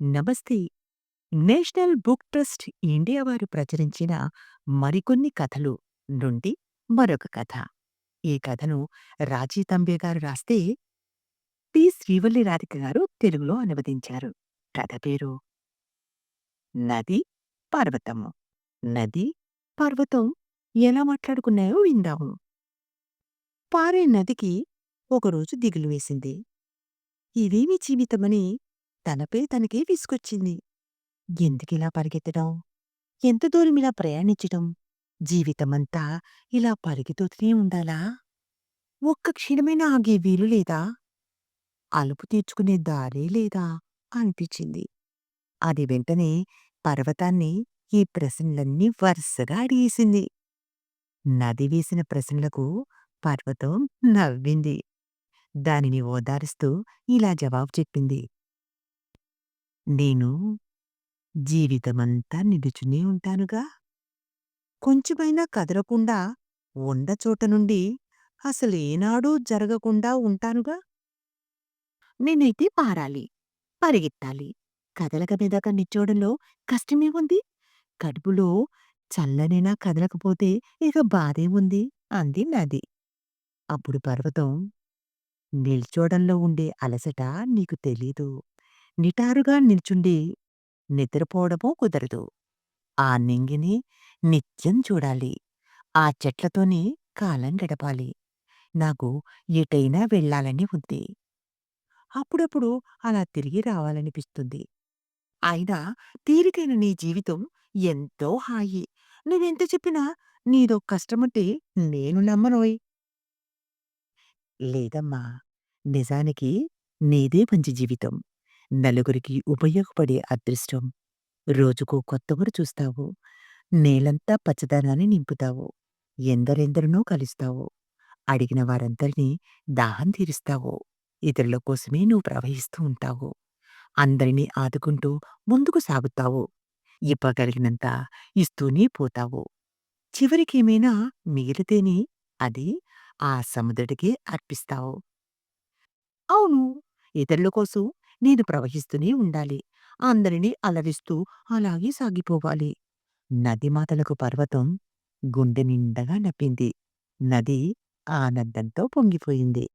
నమస్తే! National book trust India వారు ప్రచురించిన మరికొన్ని కథలు నుండి మరొక కథ. ఈ కథను రాజీ తంబే గారు రాస్తే, పి. శ్రీవల్లి రాధిక గారు తెలుగులో అనువదించారు. కథ పేరు 'నది, పర్వతము'. నది, పర్వతం ఎలా మాట్లాడుకున్నాయో విందాము. పారే నదికి ఒకరోజు దిగులు వేసింది. ఇదేమి జీవితమని తనపై తనకే విసుగొచ్చింది. ఎందుకిలా పరిగెత్తడం? ఎంత దూరం ఇలా ప్రయాణించటం? జీవితమంతా ఇలా పరిగెత్తుతూనే ఉండాలా? ఒక్క క్షణమైనా ఆగే వీలు లేదా? అలుపు తీర్చుకునే దారే లేదా? అనిపించింది. అది వెంటనే పర్వతాన్ని ఈ ప్రశ్నలన్నీ వరుసగా అడిగేసింది. నది వేసిన ప్రశ్నలకు పర్వతం నవ్వింది. దానిని ఓదారుస్తూ ఇలా జవాబు చెప్పింది. నేను జీవితమంతా నిలుచునే ఉంటానుగా. కొంచెమైనా కదలకుండా ఉన్న చోట నుండి అసలేనాడూ జరగకుండా ఉంటానుగా. నేనైతే పారాలి, పరిగెత్తాలి. కదలక మెదక కష్టమే కష్టమేముంది? కడుపులో చల్లనైనా కదలకపోతే ఇక బాధేముంది? అంది నది. అప్పుడు పర్వతం నిల్చోడంలో ఉండే అలసట నీకు తెలీదు. నిటారుగా నిల్చుండి నిద్రపోవడమూ కుదరదు. ఆ నింగిని నిత్యం చూడాలి. ఆ చెట్లతోనే కాలం గడపాలి. నాకు ఎటైనా వెళ్ళాలని ఉంది. అప్పుడప్పుడు అలా తిరిగి రావాలనిపిస్తుంది. అయినా తీరికైన నీ జీవితం ఎంతో హాయి. నువ్వెంత చెప్పినా నీదో కష్టమంటే నేను నమ్మనోయ్. లేదమ్మా! నిజానికి నీదే మంచి జీవితం. నలుగురికి ఉపయోగపడే అదృష్టం. రోజుకో కొత్తఊరు చూస్తావు. నేలంతా పచ్చదనాన్ని నింపుతావు. ఎందరెందరినో కలుస్తావు. అడిగిన వారందరినీ దాహం తీరుస్తావు. ఇతరుల కోసమే నువ్వు ప్రవహిస్తూ ఉంటావు. అందరినీ ఆదుకుంటూ ముందుకు సాగుతావు. ఇవ్వగలిగినంత ఇస్తూనే పోతావు. చివరికేమైనా మిగిలితేనే అది ఆ సముద్రుడికే అర్పిస్తావు. అవును. ఇతరుల కోసం నేను ప్రవహిస్తూనే ఉండాలి. అందరినీ అలరిస్తూ అలాగే సాగిపోవాలి. నదిమాతలకు పర్వతం గుండె నిండగా నవ్వింది. నది ఆనందంతో పొంగిపోయింది.